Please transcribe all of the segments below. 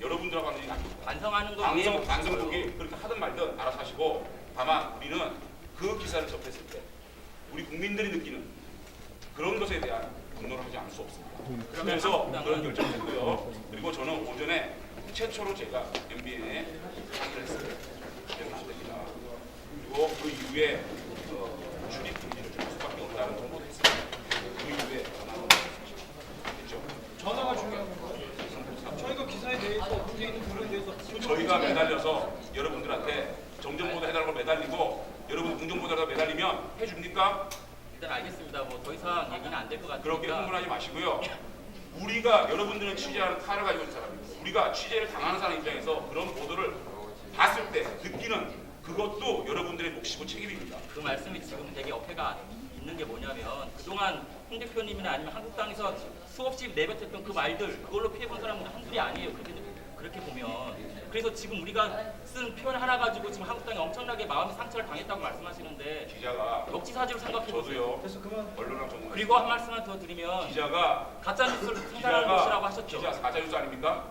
여러분들하고 하는 얘기 아닙니다. 반성하는 거 방송 방송국이 그렇게 하든 말든 알아서 하시고 다만 우리는 그 기사를 접했을 때 우리 국민들이 느끼는 그런 것에 대한 분노를 하지 않을 수 없습니다. 그래서 그런 결정을 했고요. 그리고 저는 오전에 최초로 제가 MBN에 항의를 했어요. 이러면 안 됩니다. 그리고 그 이후에 어, 출입 금지를 줄 수밖에 없다는 통보도 했습니다. 그 이후에 전화가 왔죠. 전화가 중요한 건가요? 저희가 기사에 대해서 문제 있는 부분에 대해서 저희가 매달려서 여러분들한테 정정보도 해달라고 매달리고 여러분 공정보도라도 매달리면 해줍니까? 일단 알겠습니다. 뭐 더 이상 얘기는 안 될 것 같으니까 그렇게 흥분하지 마시고요. 우리가 여러분들은 취재하는 칼을 가지고 있는 사람입니다. 우리가 취재를 당하는 사람 입장에서 그런 보도를 봤을 때 느끼는 그것도 여러분들의 몫이고 책임입니다. 그 말씀이 지금 되게 어폐가 있는 게 뭐냐면 그동안 홍 대표님이나 아니면 한국당에서 수없이 내뱉었던 그 말들 그걸로 피해본 사람은 한둘이 아니에요. 그렇게, 보면 그래서 지금 우리가 쓴 표현 하나 가지고 지금 한국당이 엄청나게 마음의 상처를 당했다고 말씀하시는데 기자가 역지사지로 생각해 보세요. 저도요 그래서 그만 언론학 전문 그리고 한 말씀만 더 드리면 기자가 가짜 뉴스를 생산하는 곳이라고 하셨죠. 기자 가짜뉴스 아닙니까?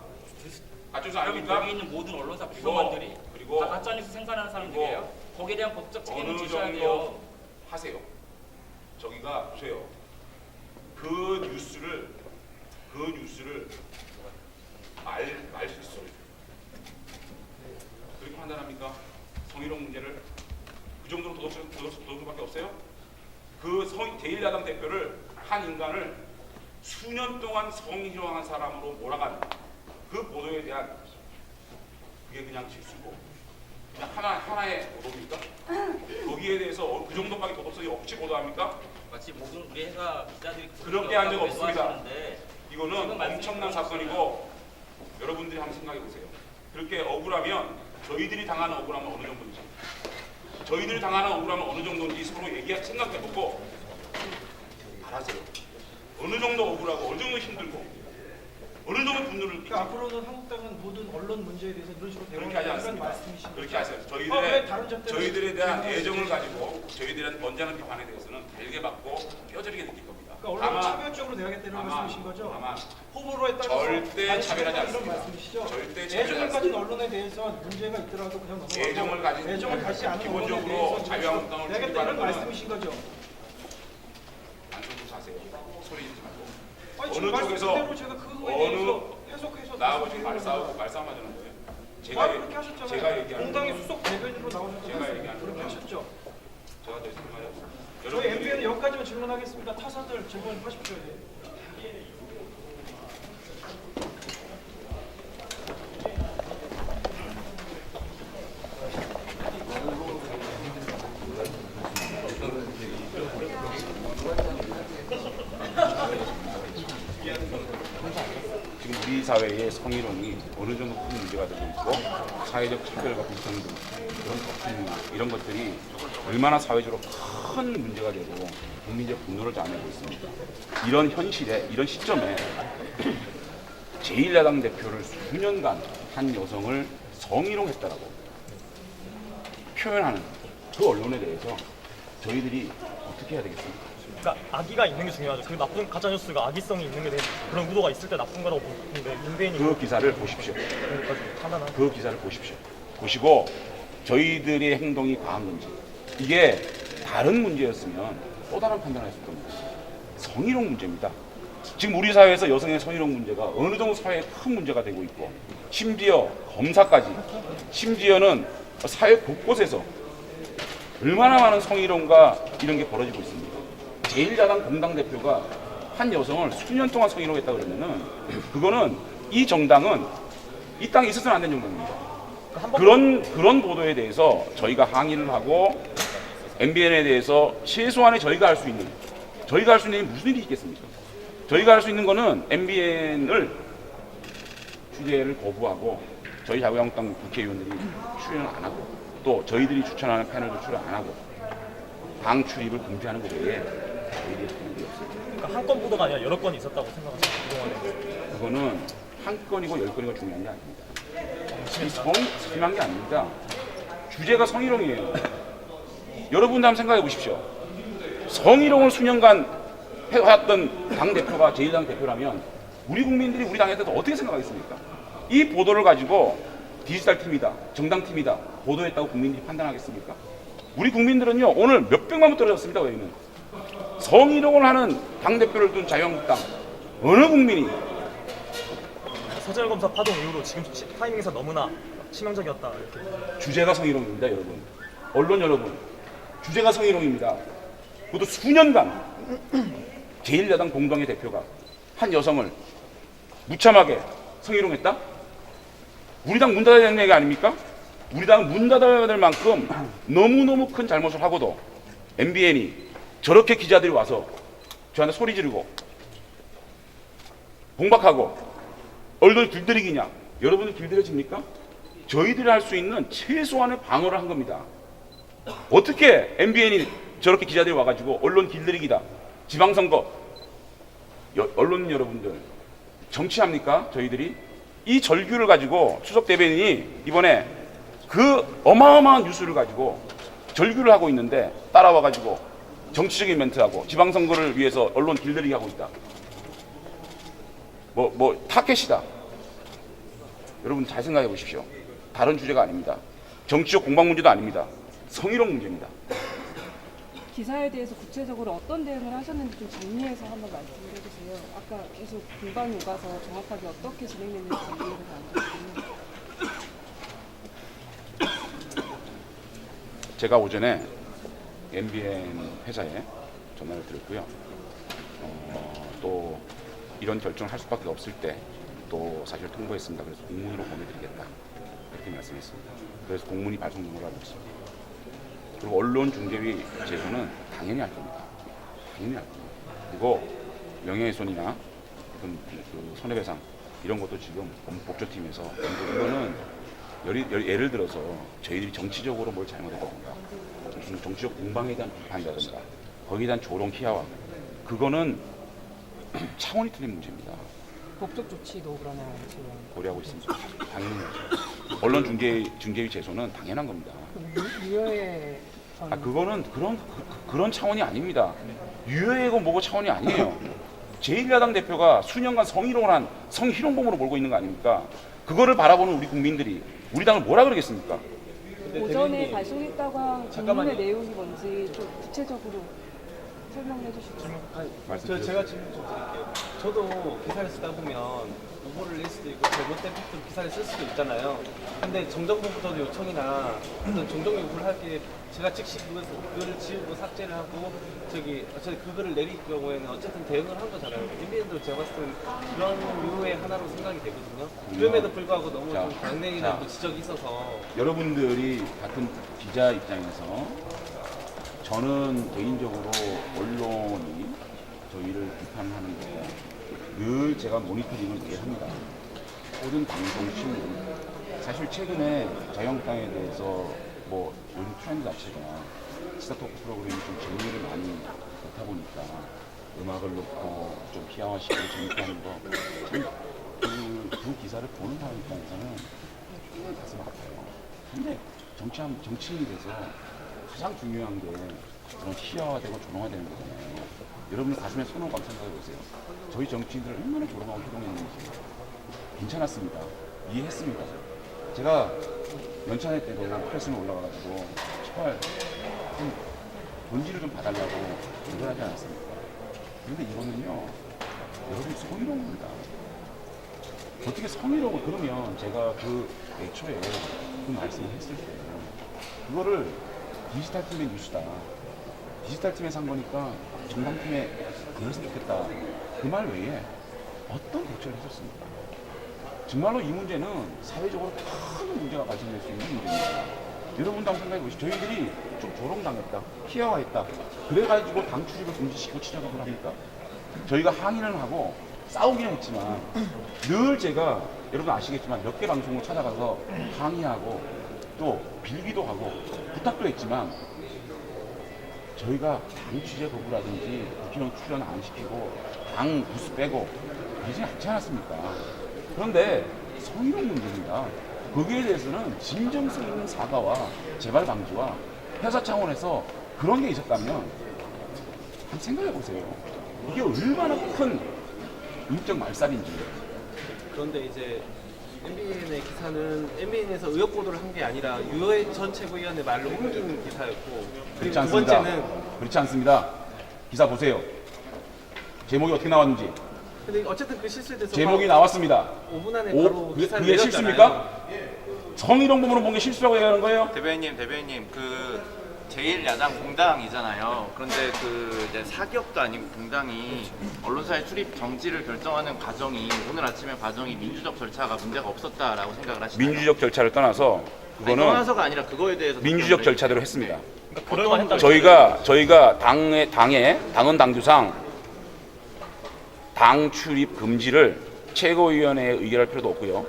가짜뉴스 여러분 아닙니까? 여기 있는 모든 언론사 구성원들이 그리고 다 가짜 뉴스 생산하는 사람들이에요. 거기에 대한 법적 책임을 어느 지셔야 돼요. 정도 하세요. 저기가 보세요. 그 뉴스를 그 뉴스를 말 말 실수를 그렇게 판단합니까? 성희롱 문제를 그 정도로 도덕성 도덕성 도덕성밖에 없어요? 그 성, 제1야당 대표를 한 인간을 수년 동안 성희롱한 사람으로 몰아간 그 보도에 대한 그게 그냥 실수고 그냥 하나 하나의 보도입니까? 거기에 대해서 어, 그 정도밖에 도덕성이 없이 보도합니까? 마치 모든 우리 회사 기자들이 그렇게 한 적 없습니다. 이거는 엄청난 사건이고 여러분들이 한번 생각해 보세요. 그렇게 억울하면 저희들이 당하는 억울함은 어느 정도인지, 저희들이 당하는 억울함은 어느 정도인지 서로 얘기해 생각해 보고 말하세요. 어느 정도 억울하고 어느 정도 힘들고 어느 정도 분노를 그러니까 앞으로는 한국당은 모든 언론 문제에 대해서 이런 식으로 그렇게 하지 않습니다. 그렇게 거죠? 하세요. 어, 저희들의 때문에 저희들에 대한 애정을? 가지고 저희들의 언짢은 비판에 대해서는 달게 받고 뼈저리게 느낄 겁니다. 그러니까 언론을 차별적으로 대하겠다는 말씀이신 거죠? 다만 호불호에 따라서 절대 차별하지 이런 않습니다. 말씀이시죠? 절대 차별하지 애정을 가진 않습니다. 언론에 대해서 문제가 있더라도 그냥 넘어가고 애정을 가진 애정을 가지지 않은 언론에 기본적으로 대해서 자유한국당을 대하겠다 지지하는 이런 거는 말씀이신 거죠? 안쪽으로 사세요. 소리 지르지 말고. 아니, 어느 말씀 쪽에서 그대로 제가 그거에 어느 대해서 해석해서 나하고 지금 말싸움. 말싸움 하자는 거예요. 아 제가 그렇게 하셨잖아요. 제가 얘기하는 공당의 수석 대변인으로 나오셔서 제가 얘기하는 그렇게 거는 하셨죠. 제가 더 이상 말하죠. 저희 MBN은 여기까지만 질문하겠습니다. 타사들 질문하십시오. 사회의 성희롱이 어느 정도 큰 문제가 되고 있고 사회적 차별과 불평등 그런 다툼 이런 것들이 얼마나 사회적으로 큰 문제가 되고 국민적 분노를 자아내고 있습니다. 이런 현실에 이런 시점에 제1야당 대표를 수년간 한 여성을 성희롱했다라고 표현하는 그 언론에 대해서 저희들이 어떻게 해야 되겠습니까? 그러니까 악의가 있는 게 중요하죠. 그 나쁜 가짜 뉴스가 악의성이 있는 게 대해서 그런 의도가 있을 때 나쁜 거라고 보는데 인벤이 그 기사를 보십시오. 여기까지 판단한. 그 기사를 보십시오. 보시고 저희들의 행동이 과한 건지 이게 다른 문제였으면 또 다른 판단을 했을 겁니다. 성희롱 문제입니다. 지금 우리 사회에서 여성의 성희롱 문제가 어느 정도 사회에 큰 문제가 되고 있고 심지어 검사까지 심지어는 사회 곳곳에서 얼마나 많은 성희롱과 이런 게 벌어지고 있습니다. 제1야당 공당 대표가 한 여성을 수년 동안 성희롱했다 그러면은 그거는 이 정당은 이 땅에 있어서는 안 되는 정당입니다. 그런 그런 보도에 대해서 저희가 항의를 하고 MBN에 대해서 최소한의 저희가 할 수 있는 저희가 할 수 있는 일이 무슨 일이 있겠습니까? 저희가 할 수 있는 거는 MBN을 취재를 거부하고 저희 자유한국당 국회의원들이 출연을 안 하고 또 저희들이 추천하는 패널도 출연 안 하고 당 출입을 금지하는 것 외에 그러니까 한 건 보도가 아니라 여러 건이 있었다고 생각하시죠 그동안에. 그거는 한 건이고 열 건이고 중요한 게 아닙니다. 이 성, 중요한 게 아닙니다. 주제가 성희롱이에요. 여러분도 한번 생각해 보십시오. 성희롱을 수년간 해왔던 당 대표가 제1당 대표라면 우리 국민들이 우리 당에 대해서 어떻게 생각하겠습니까? 이 보도를 가지고 디지털 팀이다, 정당 팀이다 보도했다고 국민들이 판단하겠습니까? 우리 국민들은요 오늘 몇 백만 원 떨어졌습니다. 저희는 성희롱을 하는 당 대표를 둔 자유한국당 어느 국민이 서재열 검사 파동 이후로 지금 시- 타이밍에서 너무나 치명적이었다 이렇게 주제가 성희롱입니다, 여러분. 언론 여러분, 주제가 성희롱입니다. 그것도 수년간 제1야당 공동의 대표가 한 여성을 무참하게 성희롱했다? 우리 당 문 닫아야 되는 얘기 아닙니까? 우리 당 문 닫아야 될 만큼 너무너무 큰 잘못을 하고도 MBN이 저렇게 기자들이 와서 저한테 소리 지르고 봉박하고 얼굴 길들이기냐? 여러분은 길들여집니까? 저희들이 할 수 있는 최소한의 방어를 한 겁니다. 어떻게 MBN이 저렇게 기자들이 와가지고 언론 길들이기다. 지방선거. 여- 언론 여러분들 정치합니까? 저희들이 이 절규를 가지고 추석 대변인이 이번에 그 어마어마한 뉴스를 가지고 절규를 하고 있는데 따라와 가지고 정치적인 멘트하고 지방선거를 위해서 언론 길들이기 하고 있다. 뭐, 뭐, 타켓이다. 여러분 잘 생각해 보십시오. 다른 주제가 아닙니다. 정치적 공방 문제도 아닙니다. 성희롱 문제입니다. 기사에 대해서 구체적으로 어떤 대응을 하셨는지 좀 정리해서 한번 말씀을 해주세요. 아까 계속 공방이 오가서 정확하게 어떻게 진행됐는지 이해가 안 됐거든요. 제가 오전에 MBN 회사에 전화를 드렸고요. 어, 또 이런 결정을 할 수밖에 없을 때 또 사실 통보했습니다. 그래서 공문으로 보내드리겠다 이렇게 말씀했습니다. 그래서 공문이 발송된 걸로 알고 있습니다. 그리고 언론 중재위 제소는 당연히 할 겁니다. 당연히 할 겁니다. 그리고 명예훼손이나 어떤 그 손해배상 이런 것도 지금 법조팀에서 이거는 예를, 들어서 저희들이 정치적으로 뭘 잘못했다든가 무슨 정치적 공방에 대한 비판이라든가 거기에 대한 조롱 희화화 그거는 차원이 틀린 문제입니다. 법적 조치도 그러면 지금 고려하고 있습니다. 당연히. 언론 중재 중재위 제소는 당연한 겁니다. 유효의 전아 그거는 그런 그, 런 차원이 아닙니다. 유해고 뭐고 차원이 아니에요. 제1야당 대표가 수년간 성희롱을 한 성희롱범으로 몰고 있는 거 아닙니까? 그거를 바라보는 우리 국민들이 우리 당을 뭐라 그러겠습니까? 오전에 발송했다고 한 잠깐만요. 공문의 내용이 뭔지 좀 구체적으로 설명해 주시죠. 저 제가 질문 좀 드릴게요. 저도 기사를 쓰다 보면 오보를 낼 수도 있고 잘못된 팩트 기사를 쓸 수도 있잖아요. 근데 정정부부터 요청이나 어떤 정정 요구를 할때 제가 즉시 그걸, 그거를 지우고 삭제를 하고 저기 어차피 그거를 내릴 경우에는 어쨌든 대응을 한 거잖아요. MBN도 제가 봤을 때는 그런 류의 하나로 생각이 되거든요. 그럼에도 불구하고 너무 자, 좀 자. 강냉이나 또 지적이 있어서 여러분들이 같은 기자 입장에서 저는 개인적으로 언론이 저희를 비판하는 거늘 제가 모니터링을 늘 합니다. 모든 방송 신문 사실 최근에 자유한국당에 대해서 뭐 요즘 트렌드 자체가 시사 토크 프로그램이 좀 정리를 많이 못하 보니까 음악을 넣고 좀 희화화시키고 재밌게 하는 거참 그, 그 기사를 보는 사람 입장에서는 꽤 가슴 아파요. 근데 정치한, 정치인이 돼서 가장 중요한 게 그런 희화화되고 조롱화되는 거잖아요. 여러분들 가슴에 손을 꽉 생각해 보세요. 저희 정치인들 얼마나 조롱하고 희롱했는지 괜찮았습니다. 이해했습니다. 제가 연찬회 때도 프레스에 올라가가지고 제발 좀 본질을 좀 봐달라고 그걸 하지 않았습니까? 근데 이거는요, 여러분 성희롱입니다. 어떻게 성희롱을 그러면 제가 그 애초에 그 말씀을 했을 때 그거를 디지털 팀의 뉴스다. 디지털 팀에서 한 거니까 정당팀에 안 했으면 좋겠다. 그 말 외에 어떤 대처를 했었습니까? 정말로 이 문제는 사회적으로 큰 문제가 발생될 수 있는 문제입니다. 여러분도 한번 생각해 보시죠. 저희들이 좀 조롱당했다, 희화화했다. 그래가지고 당 출입을 금지시키고 치자독을 합니까? 저희가 항의는 하고 싸우기는 했지만 늘 제가 여러분 아시겠지만 몇 개 방송을 찾아가서 항의하고 또 빌기도 하고 부탁도 했지만 저희가 당 취재 거부라든지 국회의원 출연 안 시키고 당 부스 빼고 그러지 않지 않았습니까? 그런데 성희롱 문제입니다. 거기에 대해서는 진정성 있는 사과와 재발 방지와 회사 차원에서 그런 게 있었다면 한번 생각해 보세요. 이게 얼마나 큰 인적 말살인지. 그런데 이제 MBN의 기사는 MBN에서 의혹 보도를 한 게 아니라 유해 전 최고위원의 말로 옮긴 기사였고 그렇지 두 않습니다. 번째는 그렇지 않습니다. 기사 보세요. 제목이 어떻게 나왔는지 근데 어쨌든 그 실수에 대해서 제목이 나왔습니다. 5분 안에 오, 바로 그게, 기사를 그게 내렸잖아요. 실수입니까? 정의롱 부분을 본게 실수라고 얘기하는 거예요? 대변인님, 대변인님, 그 제1야당 공당이잖아요. 그런데 그 이제 사기업도 아닌 공당이 언론사의 출입 정지를 결정하는 과정이 오늘 아침에 과정이 민주적 절차가 문제가 없었다라고 생각을 하시나요? 민주적 절차를 떠나서 아니, 그거는 떠나서가 아니라 그거에 대해서 민주적 답변을 절차대로 했습니다. 그러니까 그럴만 했다. 저희가 저희가 당의 당의 당헌 당규상 당 출입 금지를 최고위원회에 의결할 필요도 없고요.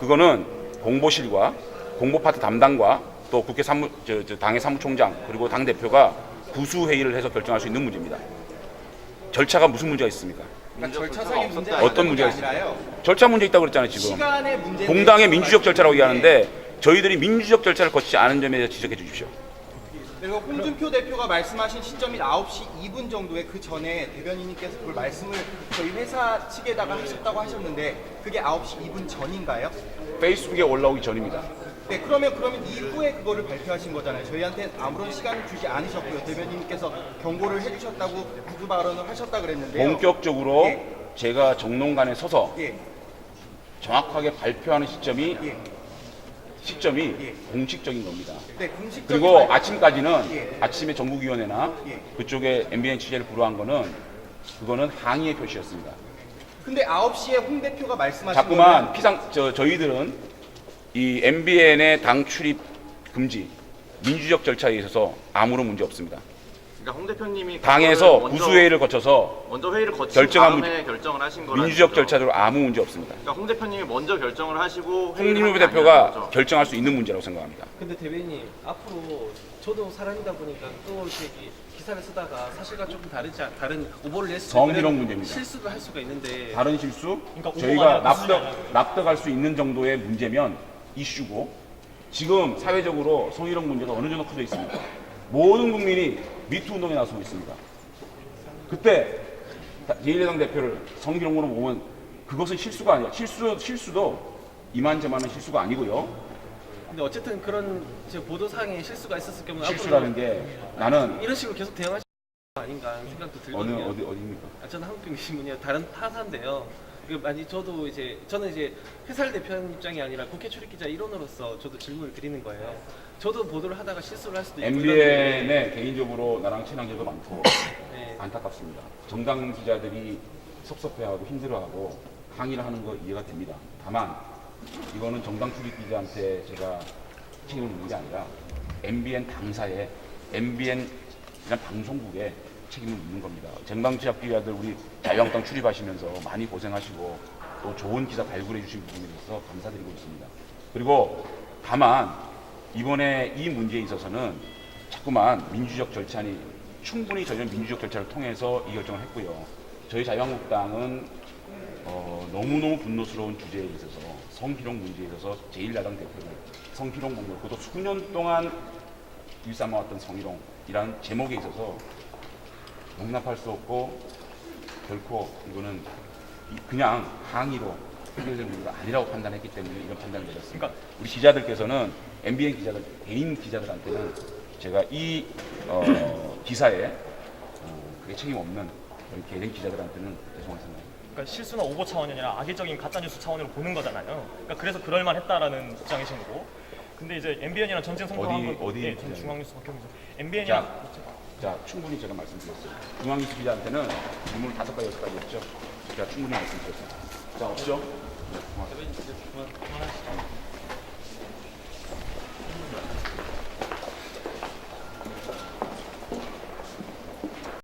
그거는 공보실과 공보 파트 담당과 또 국회 사무 저, 저 당의 사무총장 그리고 당 대표가 구수 회의를 해서 결정할 수 있는 문제입니다. 절차가 무슨 문제가 있습니까? 절차가 절차상의 없었다. 어떤 문제가 있어요? 아니라요. 절차 문제 있다고 그랬잖아요 지금. 시간의 문제. 공당의 민주적 절차라고 얘기하는데 저희들이 민주적 절차를 거치지 않은 점에 대해서 지적해 주십시오. 그리고 홍준표 대표가 말씀하신 시점이 9시 2분 정도에 그 전에 대변인님께서 그 말씀을 저희 회사 측에다가 하셨다고 하셨는데 그게 9시 2분 전인가요? 페이스북에 올라오기 전입니다. 네, 그러면 그러면 이후에 그거를 발표하신 거잖아요. 저희한테 아무런 시간을 주지 않으셨고요. 대변인님께서 경고를 해주셨다고 구두 발언을 하셨다 그랬는데요. 본격적으로 예. 제가 정론관에 서서 예, 정확하게 발표하는 시점이 예, 시점이 예. 공식적인 겁니다. 네, 공식적인 그리고 발- 아침까지는 예. 아침에 전국위원회나 예. 그쪽에 MBN 취재를 불허한 거는 그거는 항의의 표시였습니다. 근데 9시에 홍 대표가 말씀하신 자꾸만 거는 피상 저 저희들은 이 MBN의 당 출입 금지 민주적 절차에 있어서 아무런 문제 없습니다. 그러니까 홍 대표님이 당에서 그거를 먼저- 구수회의를 거쳐서 먼저 회의를 거친 결정한 다음에 결정을 하신 거라는 민주적 거죠. 절차대로 아무 문제 없습니다. 그러니까 홍 대표님이 먼저 결정을 하시고 회의를 홍진표 한게 아니라는 대표가 거죠. 결정할 수 있는 문제라고 생각합니다. 근데 대변인 앞으로 저도 사람이다 보니까 또 이렇게 기사를 쓰다가 사실과 조금 다르지 않- 다른 오보를 낼 수도 성희롱 있고 문제입니다. 실수도 할 수가 있는데 다른 실수 그러니까 오보가 저희가 아니라 납득. 납득할 수 있는 정도의 문제면 이슈고 지금 사회적으로 성희롱 문제가 어느 정도 커져 있습니까? 모든 국민이 미투 운동에 나서고 있습니다. 그때 제1야당 대표를 성희롱으로 보면 그것은 실수가 아니야. 실수 실수도 이만저만한 실수가 아니고요. 근데 어쨌든 그런 제 보도상에 실수가 있었을 경우 실수라는 게 나는 이런 식으로 계속 대응하시 거 아닌가 하는 생각도 어느 들거든요. 어디 어디입니까? 아, 저는 한국경제신문이요. 다른 타사인데요. 그 많이 저도 이제 저는 이제 회사를 대표하는 입장이 아니라 국회 출입 기자 일원으로서 저도 질문을 드리는 거예요. 저도 보도를 하다가 실수를 할 수도 있고 MBN에 개인적으로 나랑 친한 적도 많고 네. 안타깝습니다. 정당 기자들이 섭섭해하고 힘들어하고 항의를 하는 거 이해가 됩니다. 다만 이거는 정당 출입 기자한테 제가 책임을 묻는 게 아니라 MBN 당사에 MBN 이란 방송국에 책임을 묻는 겁니다. 정당 취합 기자들 우리 자유한국당 출입하시면서 많이 고생하시고 또 좋은 기사 발굴해 주신 부분에 대해서 감사드리고 있습니다. 그리고 다만 이번에 이 문제에 있어서는 자꾸만 민주적 절차니 충분히 저희는 민주적 절차를 통해서 이 결정을 했고요. 저희 자유한국당은 어, 너무너무 분노스러운 주제에 있어서 성희롱 문제에 있어서 제1야당 대표를 성희롱 공격 그것도 수년 동안 일삼아왔던 성희롱이라는 제목에 있어서 용납할 수 없고 결코 이거는 이- 그냥 항의로 해결될 문제가 아니라고 판단했기 때문에 이런 판단을 내렸습니다. 그러니까 우리 기자들께서는 MBN 기자들 개인 기자들한테는 제가 이 어, 기사에 어, 그게 책임 없는 그런 개인 기자들한테는 죄송한 생각. 그러니까 실수나 오보 차원이 아니라 악의적인 가짜 뉴스 차원으로 보는 거잖아요. 그러니까 그래서 그럴 만했다라는 입장이신 거고. 근데 이제 MBN이랑 전쟁 성공한 어디- 건 어디 예, 전? 중앙뉴스 박형준 MBN이랑 자, 충분히 제가 말씀드렸어요. 중앙뉴스 기자한테는 질문 다섯 가지 여섯 가지 했죠. 제가 충분히 말씀드렸어요. 자, 없죠? 네, 고맙습니다.